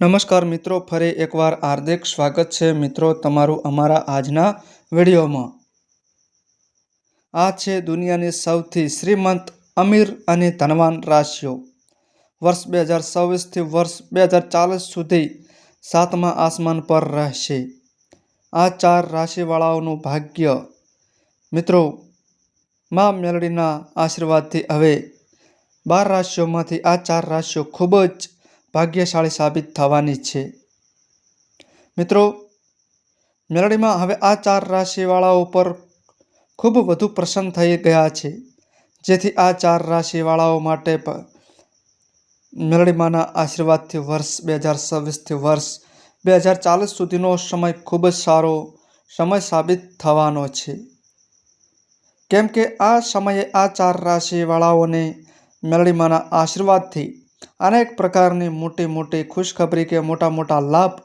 નમસ્કાર મિત્રો, ફરી એકવાર હાર્દિક સ્વાગત છે મિત્રો તમારું અમારા આજના વિડીયોમાં. આ છે દુનિયાની સૌથી શ્રીમંત અમીર અને ધનવાન રાશિઓ. વર્ષ બે હજાર છવ્વીસથી વર્ષ બે હજાર ચાલીસ સુધી સાતમા આસમાન પર રહેશે. આ ચાર રાશિવાળાઓનું ભાગ્ય મિત્રો મા મેલડીના આશીર્વાદથી હવે બાર રાશિઓમાંથી આ ચાર રાશિઓ ખૂબ જ ભાગ્યશાળી સાબિત થવાની છે. મિત્રો, મેલડીમાં હવે આ ચાર રાશિવાળાઓ પર ખૂબ વધુ પ્રસન્ન થઈ ગયા છે. જેથી આ ચાર રાશિવાળાઓ માટે મેલડીમાના આશીર્વાદથી વર્ષ બે હજાર છવ્વીસથી વર્ષ બે હજાર ચાલીસ સુધીનો સમય ખૂબ જ સારો સમય સાબિત થવાનો છે. કેમ કે આ સમયે આ ચાર રાશિવાળાઓને મેળડીમાંના આશીર્વાદથી અનેક પ્રકારની મોટી મોટી ખુશખબરી કે મોટા મોટા લાભ,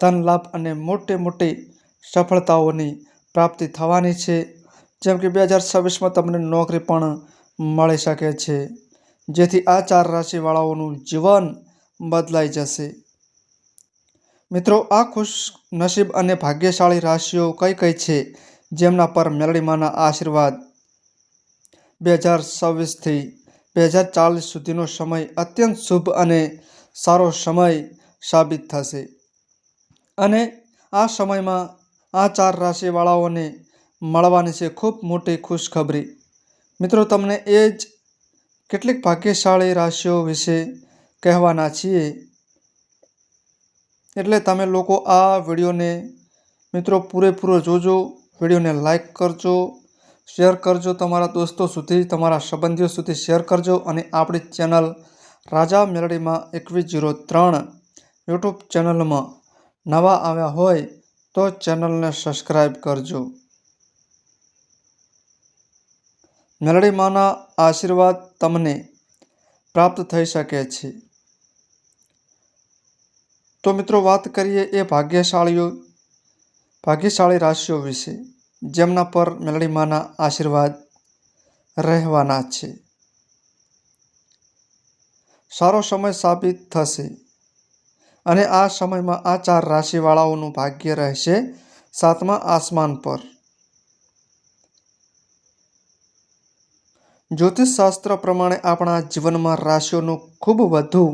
ધન લાભ અને મોટી મોટી સફળતાઓની પ્રાપ્તિ થવાની છે. જેમ કે બે હજાર છવ્વીસમાં તમને નોકરી પણ મળી શકે છે. જેથી આ ચાર રાશિવાળાઓનું જીવન બદલાઈ જશે. મિત્રો, આ ખુશ નસીબ અને ભાગ્યશાળી રાશિઓ કઈ કઈ છે જેમના પર મેલડીમાના આશીર્વાદ બે હજાર છવ્વીસથી બે હજાર ચાલીસ સુધીનો સમય અત્યંત શુભ અને સારો સમય સાબિત થશે. અને આ સમયમાં આ ચાર રાશિવાળાઓને મળવાની છે ખૂબ મોટી ખુશખબરી. મિત્રો, તમને એ જ કેટલીક ભાગ્યશાળી રાશિઓ વિશે કહેવાના છીએ. એટલે તમે લોકો આ વિડીયોને મિત્રો પૂરેપૂરો જોજો, વિડીયોને લાઈક કરજો શેર કરજો, તમારા દોસ્તો સુધી, તમારા સંબંધીઓ સુધી શેર કરજો અને આપણી ચેનલ રાજા મેલડીમાં એકવીસ જીરો ત્રણ યુટ્યુબ ચેનલમાં નવા આવ્યા હોય તો ચેનલને સબસ્ક્રાઈબ કરજો. મેલડીમાંના આશીર્વાદ તમને પ્રાપ્ત થઈ શકે છે. તો મિત્રો વાત કરીએ એ ભાગ્યશાળીઓ, ભાગ્યશાળી રાશિઓ વિશે. જેમના પર મેલડીમાંના આશીર્વાદ રહેવાના છે. સારો સમય સાબિત થશે અને આ સમયમાં આ ચાર રાશિવાળાઓનું ભાગ્ય રહેશે સાતમા આસમાન પર. જ્યોતિષશાસ્ત્ર પ્રમાણે આપણા જીવનમાં રાશિઓનું ખૂબ વધુ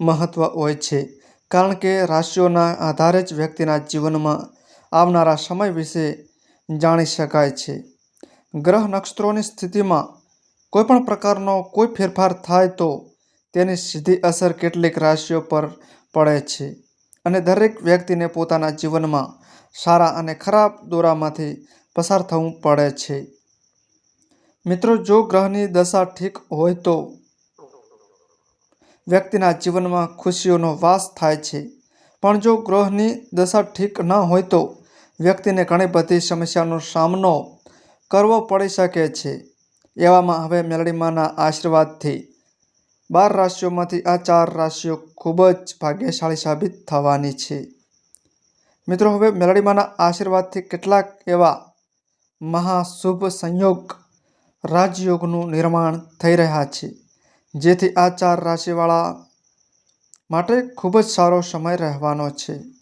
મહત્ત્વ હોય છે, કારણ કે રાશિઓના આધારે જ વ્યક્તિના જીવનમાં આવનારા સમય વિશે જાણી શકાય છે. ગ્રહ નક્ષત્રોની સ્થિતિમાં કોઈપણ પ્રકારનો કોઈ ફેરફાર થાય તો તેની સીધી અસર કેટલીક રાશિઓ પર પડે છે અને દરેક વ્યક્તિને પોતાના જીવનમાં સારા અને ખરાબ દોરામાંથી પસાર થવું પડે છે. મિત્રો, જો ગ્રહની દશા ઠીક હોય તો વ્યક્તિના જીવનમાં ખુશીઓનો વાસ થાય છે. પણ જો ગ્રહની દશા ઠીક ન હોય તો વ્યક્તિને ઘણી બધી સમસ્યાનો સામનો કરવો પડી શકે છે. એવામાં હવે મેલડીમાના આશીર્વાદથી બાર રાશિઓમાંથી આ ચાર રાશિઓ ખૂબ જ ભાગ્યશાળી સાબિત થવાની છે. મિત્રો, હવે મેલડીમાના આશીર્વાદથી કેટલાક એવા મહાશુભ સંયોગ રાજયોગનું નિર્માણ થઈ રહ્યા છે. જેથી આ ચાર રાશિવાળા માટે ખૂબ જ સારો સમય રહેવાનો છે.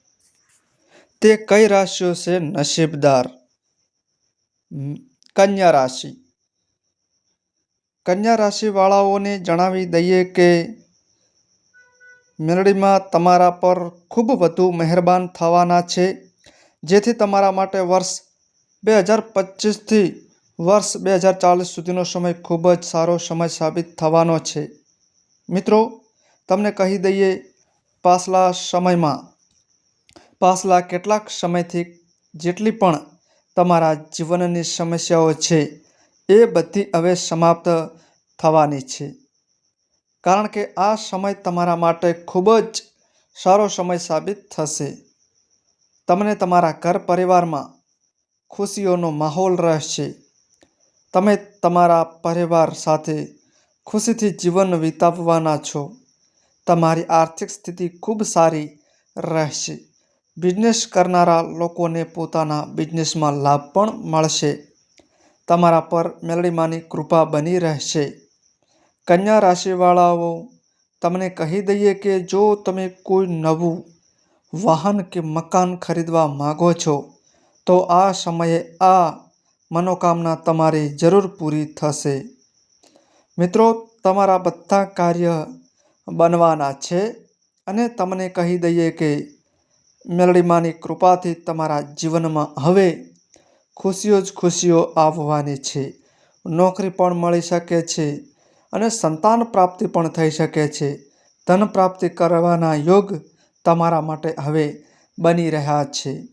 તે કઈ રાશિઓ છે? નસીબદાર. કન્યા રાશિ. કન્યા રાશિવાળાઓને જણાવી દઈએ કે મેલડીમાં તમારા પર ખૂબ વધુ મહેરબાન થવાના છે. જેથી તમારા માટે વર્ષ બે હજાર પચીસથી વર્ષ બે હજાર ચાલીસ સુધીનો સમય ખૂબ જ સારો સમય સાબિત થવાનો છે. મિત્રો, તમને કહી દઈએ, પાછલા સમયમાં પાછલા કેટલાક સમયથી જેટલી પણ તમારા જીવનની સમસ્યાઓ છે, એ બધી હવે સમાપ્ત થવાની છે. કારણ કે આ સમય તમારા માટે ખૂબ જ સારો સમય સાબિત થશે. તમને તમારા ઘર પરિવારમાં ખુશીઓનો માહોલ રહેશે. તમે તમારા પરિવાર સાથે ખુશીથી જીવન વિતાવવાના છો. તમારી આર્થિક સ્થિતિ ખૂબ સારી રહેશે. બિઝનેસ કરનારા લોકોને પોતાના બિઝનેસમાં લાભ પણ મળશે. તમારા પર મેલડીમાની કૃપા બની રહેશે. કન્યા રાશિવાળાઓ, તમને કહી દઈએ કે જો તમે કોઈ નવું વાહન કે મકાન ખરીદવા માંગો છો, તો આ સમયે આ મનોકામના તમારી જરૂર પૂરી થશે. મિત્રો, તમારા બધા કાર્ય બનવાના છે અને તમને કહી દઈએ કે મેલડીમાની કૃપાથી તમારા જીવનમાં હવે ખુશીઓ જ ખુશીઓ આવવાની છે. નોકરી પણ મળી શકે છે અને સંતાન પ્રાપ્તિ પણ થઈ શકે છે. ધન પ્રાપ્તિ કરવાના યોગ તમારા માટે હવે બની રહ્યા છે.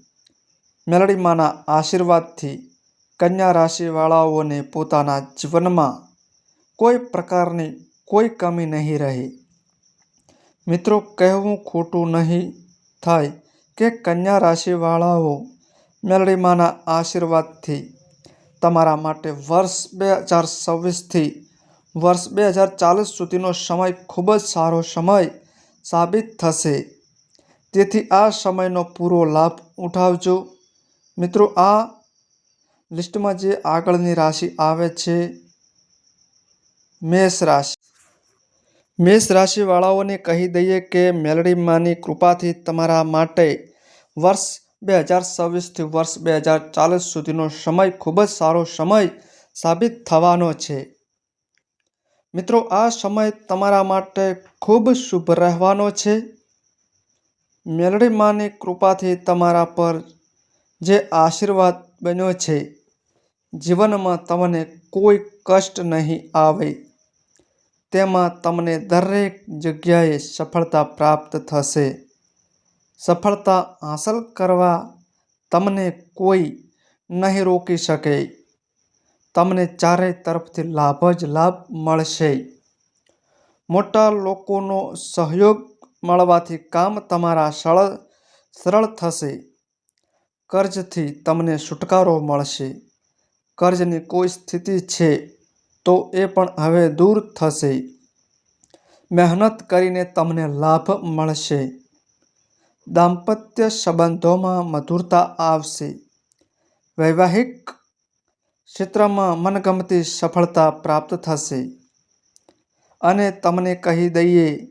મેલડીમાના આશીર્વાદથી કન્યા રાશિવાળાઓને પોતાના જીવનમાં કોઈ પ્રકારની કોઈ કમી નહીં રહે. મિત્રો, કહેવું ખોટું નહીં થાય. કે કન્યા રાશિવાળાઓ મેલડીમાના આશીર્વાદથી તમારા માટે વર્ષ બે હજાર છવ્વીસથી વર્ષ બે હજાર ચાલીસ સુધીનો સમય ખૂબ જ સારો સમય સાબિત થશે. તેથી આ સમયનો પૂરો લાભ ઉઠાવજો. મિત્રો, આ લિસ્ટમાં જે આગળની રાશિ આવે છે, મેષ રાશિ. મેષ રાશિવાળાઓને કહી દઈએ કે મેલડીમાની કૃપાથી તમારા માટે વર્ષ બે હજાર છવ્વીસથી વર્ષ બે હજાર ચાલીસ સુધીનો સમય ખૂબ જ સારો સમય સાબિત થવાનો છે. મિત્રો, આ સમય તમારા માટે ખૂબ શુભ રહેવાનો છે. મેલડીમાની કૃપાથી તમારા પર જે આશીર્વાદ બન્યો છે, જીવનમાં તમને કોઈ કષ્ટ નહીં આવે. તેમાં તમને દરેક જગ્યાએ સફળતા પ્રાપ્ત થશે. સફળતા હાંસલ કરવા તમને કોઈ નહીં રોકી શકે. તમને ચારે તરફથી લાભ જ લાભ મળશે. મોટા લોકોનો સહયોગ મળવાથી કામ તમારા સરળ સરળ થશે. કર્જથી તમને છુટકારો મળશે. કર્જની કોઈ સ્થિતિ છે તો એ પણ હવે દૂર થશે. મહેનત કરીને તમને લાભ મળશે. દાંપત્ય સંબંધોમાં મધુરતા આવશે. વૈવાહિક ક્ષેત્રમાં મનગમતી સફળતા પ્રાપ્ત થશે. અને તમને કહી દઈએ,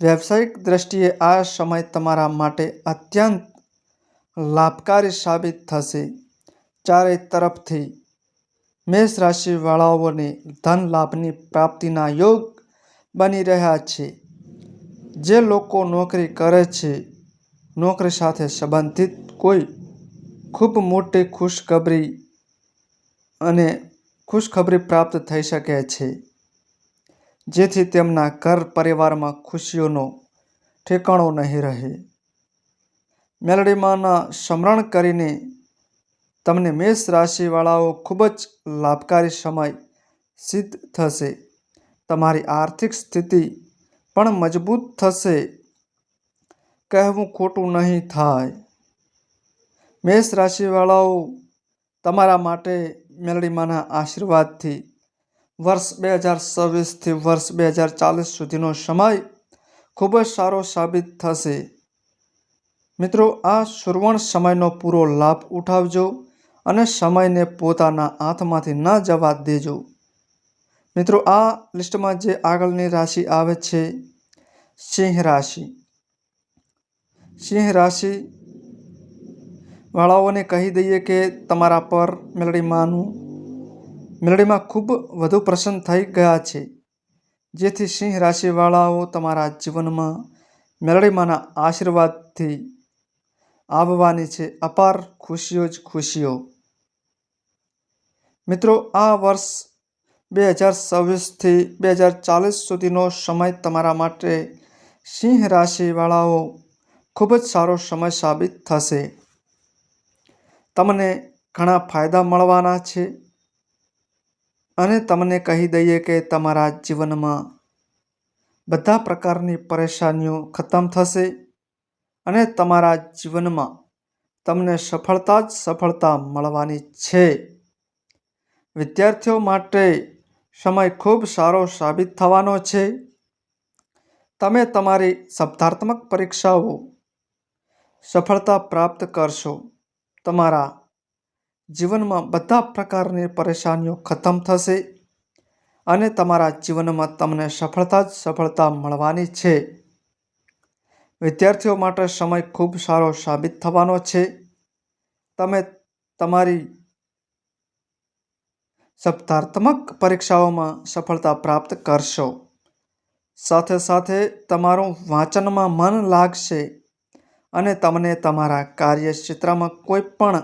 વ્યવસાયિક દ્રષ્ટિએ આ સમય તમારા માટે અત્યંત લાભકારી સાબિત થશે. ચારે તરફથી. મેષ રાશિવાળાઓને ધન લાભની પ્રાપ્તિના યોગ બની રહ્યા છે. જે લોકો નોકરી કરે છે, નોકરી સાથે સંબંધિત કોઈ ખૂબ મોટી ખુશખબરી અને ખુશખબરી પ્રાપ્ત થઈ શકે છે. જેથી તેમના ઘર પરિવારમાં ખુશીઓનો ઠેકાણો નહીં રહે. મેલડીમાંના સ્મરણ કરીને તમને મેષ રાશિવાળાઓ ખૂબ જ લાભકારી સમય સિદ્ધ થશે. તમારી આર્થિક સ્થિતિ પણ મજબૂત થશે. કહેવું ખોટું નહીં થાય. મેષ રાશિવાળાઓ તમારા માટે મેળડીમાંના આશીર્વાદથી વર્ષ બે હજાર છવ્વીસથી વર્ષ બે હજાર ચાલીસ સુધીનો સમય ખૂબ જ સારો સાબિત થશે. મિત્રો, આ સુરવણ સમયનો પૂરો લાભ ઉઠાવજો. અને સમયને પોતાના હાથમાંથી ન જવા દેજો. મિત્રો, આ લિસ્ટમાં જે આગળની રાશિ આવે છે, સિંહ રાશિ. સિંહ રાશિ વાળાઓને કહી દઈએ કે તમારા પર મેલડીમાંનું મેલડીમાં ખૂબ વધુ પ્રસન્ન થઈ ગયા છે. જેથી સિંહ રાશિવાળાઓ તમારા જીવનમાં મેલડીમાંના આશીર્વાદથી આવવાની છે. અપાર ખુશીઓ જ ખુશીઓ. મિત્રો, આ વર્ષ બે હજાર છવ્વીસથી બે હજાર ચાલીસ સુધીનો સમય તમારા માટે સિંહ રાશિવાળાઓ ખૂબ જ સારો સમય સાબિત થશે. તમને ઘણા ફાયદા મળવાના છે અને તમને કહી દઈએ કે તમારા જીવનમાં બધા પ્રકારની પરેશાનીઓ ખતમ થશે અને તમારા જીવનમાં તમને સફળતા જ સફળતા મળવાની છે. વિદ્યાર્થીઓ માટે સમય ખૂબ સારો સાબિત થવાનો છે. તમે તમારી સ્પર્ધાત્મક પરીક્ષાઓ સફળતા પ્રાપ્ત કરશો. તમારા જીવનમાં બધા પ્રકારની પરેશાનીઓ ખતમ થશે અને તમારા જીવનમાં તમને સફળતા જ સફળતા મળવાની છે. વિદ્યાર્થીઓ માટે સમય ખૂબ સારો સાબિત થવાનો છે. તમે તમારી સ્પર્ધાત્મક પરીક્ષાઓમાં સફળતા પ્રાપ્ત કરશો. સાથે સાથે તમારું વાંચનમાં મન લાગશે અને તમને તમારા કાર્યક્ષેત્રમાં કોઈ પણ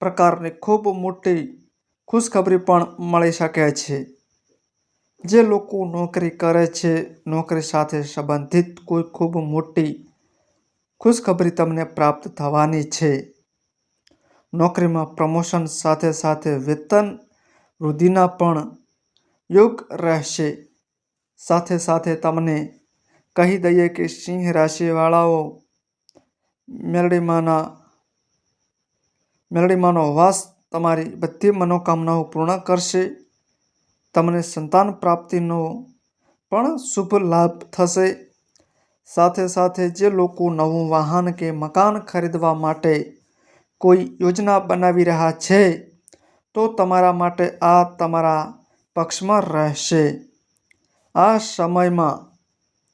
પ્રકારની ખૂબ મોટી ખુશખબરી પણ મળી શકે છે. જે લોકો નોકરી કરે છે, નોકરી સાથે સંબંધિત કોઈ ખૂબ મોટી ખુશખબરી તમને પ્રાપ્ત થવાની છે. નોકરીમાં પ્રમોશન સાથે સાથે વેતન વૃદ્ધિના પણ યોગ રહેશે. સાથે સાથે તમને કહી દઈએ કે સિંહ રાશિવાળાઓ મેલડીમાંના, મેલડીમાંનો વાસ તમારી બધી મનોકામનાઓ પૂર્ણ કરશે. તમને સંતાન પ્રાપ્તિનો પણ શુભ લાભ થશે. સાથે સાથે જે લોકો નવું વાહન કે મકાન ખરીદવા માટે કોઈ યોજના બનાવી રહ્યા છે તો તમારા માટે આ તમારા પક્ષમાં રહેશે. આ સમયમાં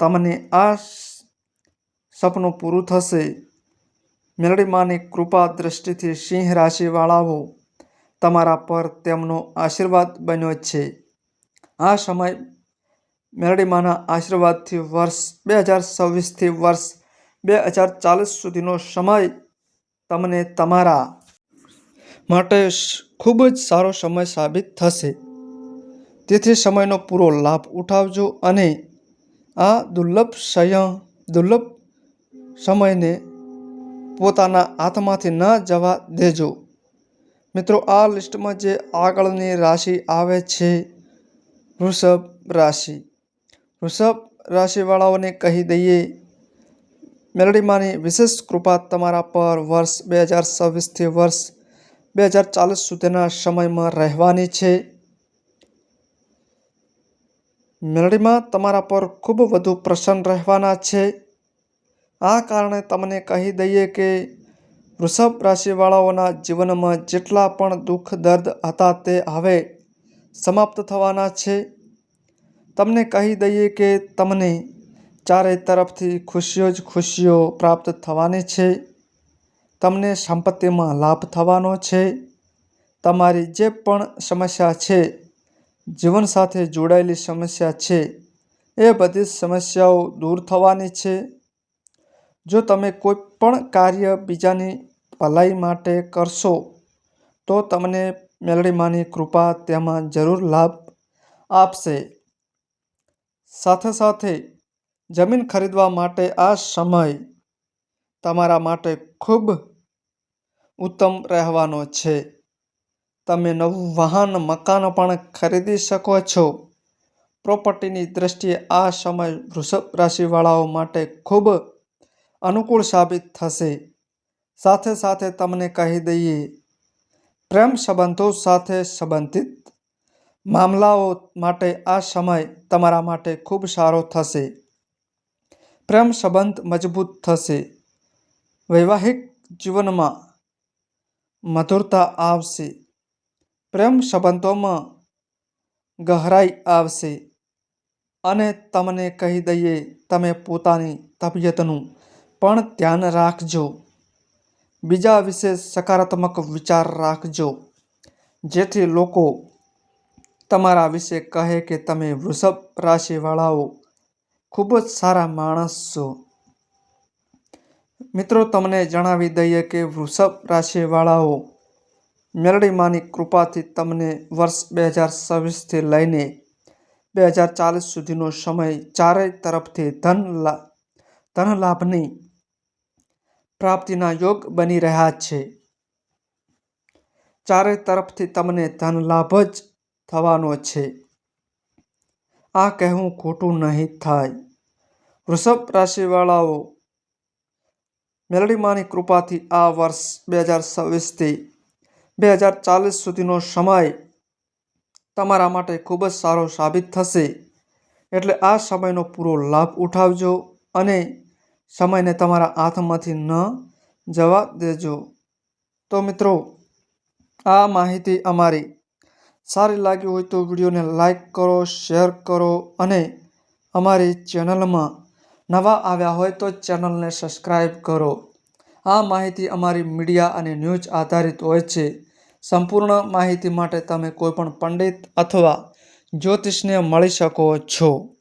તમને આ સપનું પૂરું થશે. મેલડીમાંની કૃપા દ્રષ્ટિથી સિંહ રાશિવાળાઓ, તમારા પર તેમનો આશીર્વાદ બન્યો છે. આ સમય મેલડીમાંના આશીર્વાદથી વર્ષ બે હજાર છવ્વીસથી વર્ષ બે હજાર ચાલીસ સુધીનો સમય તમને તમારા માટે ખૂબ જ સારો સમય સાબિત થશે. તેથી સમયનો પૂરો લાભ ઉઠાવજો અને આ દુર્લભ સય, દુર્લભ સમયને પોતાના હાથમાંથી ન જવા દેજો. મિત્રો, આ લિસ્ટમાં જે આગળની રાશિ આવે છે વૃષભ રાશિ. વૃષભ રાશિવાળાઓને કહી દઈએ, મેલડીમાંની વિશેષ કૃપા તમારા પર વર્ષ બે હજાર છવ્વીસથી વર્ષ બે હજાર ચાલીસ સુધીના સમયમાં રહેવાની છે. મેલડીમાં તમારા પર ખૂબ વધુ પ્રસન્ન રહેવાના છે. આ કારણે તમને કહી દઈએ કે વૃષભ રાશિવાળાઓના જીવનમાં જેટલા પણ દુઃખ, દર્દ હતા તે હવે સમાપ્ત થવાના છે. તમને કહી દઈએ કે તમને ચારે તરફથી ખુશીઓ જ ખુશીઓ પ્રાપ્ત થવાની છે. તમને સંપત્તિમાં લાભ થવાનો છે. તમારી જે પણ સમસ્યા છે, જીવન સાથે જોડાયેલી સમસ્યા છે, એ બધી સમસ્યાઓ દૂર થવાની છે. જો તમે કોઈ પણ કાર્ય બીજાની ભલાઈ માટે કરશો, તો તમને મેલડીમાંની કૃપા તેમાં જરૂર લાભ આપશે. સાથે સાથે, જમીન ખરીદવા માટે આ સમય તમારા માટે ખૂબ ઉત્તમ રહેવાનો છે. તમે નવું વાહન, મકાન પણ ખરીદી શકો છો. પ્રોપર્ટીની દ્રષ્ટિએ આ સમય વૃષભ રાશિવાળાઓ માટે ખૂબ અનુકૂળ સાબિત થશે. સાથે સાથે તમને કહી દઈએ, પ્રેમ સંબંધો સાથે સંબંધિત મામલાઓ માટે આ સમય તમારા માટે ખૂબ સારો થશે. પ્રેમ સંબંધ મજબૂત થશે. વૈવાહિક જીવનમાં મધુરતા આવશે. પ્રેમ સંબંધોમાં ગહરાઈ આવશે. અને તમને કહી દઈએ, તમે પોતાની તબિયતનું પણ ધ્યાન રાખજો. બીજા વિશે સકારાત્મક વિચાર રાખજો. જેથી લોકો તમારા વિશે કહે કે તમે વૃષભ રાશિવાળાઓ. ખૂબ જ સારા માણસ. છો મિત્રો, તમને જણાવી દઈએ કે વૃષભ રાશિવાળાઓ મેલડીમાંની કૃપાથી તમને વર્ષ બે હજાર છવ્વીસથી લઈને બે હજાર ચાલીસ સુધીનો સમય ચારેય તરફથી ધન ધન લાભની પ્રાપ્તિના યોગ બની રહ્યા છે. ચારે તરફથી તમને ધન લાભ જ થવાનો છે. આ કહેવું ખોટું નહીં થાય. વૃષભ રાશિવાળાઓ મેલડીમાંની કૃપાથી આ વર્ષ બે હજાર છવ્વીસથી બે હજાર ચાલીસ સુધીનો સમય તમારા માટે ખૂબ જ સારો સાબિત થશે. એટલે આ સમયનો પૂરો લાભ ઉઠાવજો અને સમયને તમારા હાથમાંથી ન જવા દેજો. તો મિત્રો, આ માહિતી અમારી. સારી લાગી હોય તો વિડીયોને લાઈક કરો, શેર કરો અને અમારી ચેનલમાં નવા આવ્યા હોય તો ચેનલને સબસ્ક્રાઈબ કરો. આ માહિતી અમારી મીડિયા અને ન્યૂઝ આધારિત હોય છે. સંપૂર્ણ માહિતી માટે તમે કોઈપણ પંડિત અથવા જ્યોતિષને મળી શકો છો.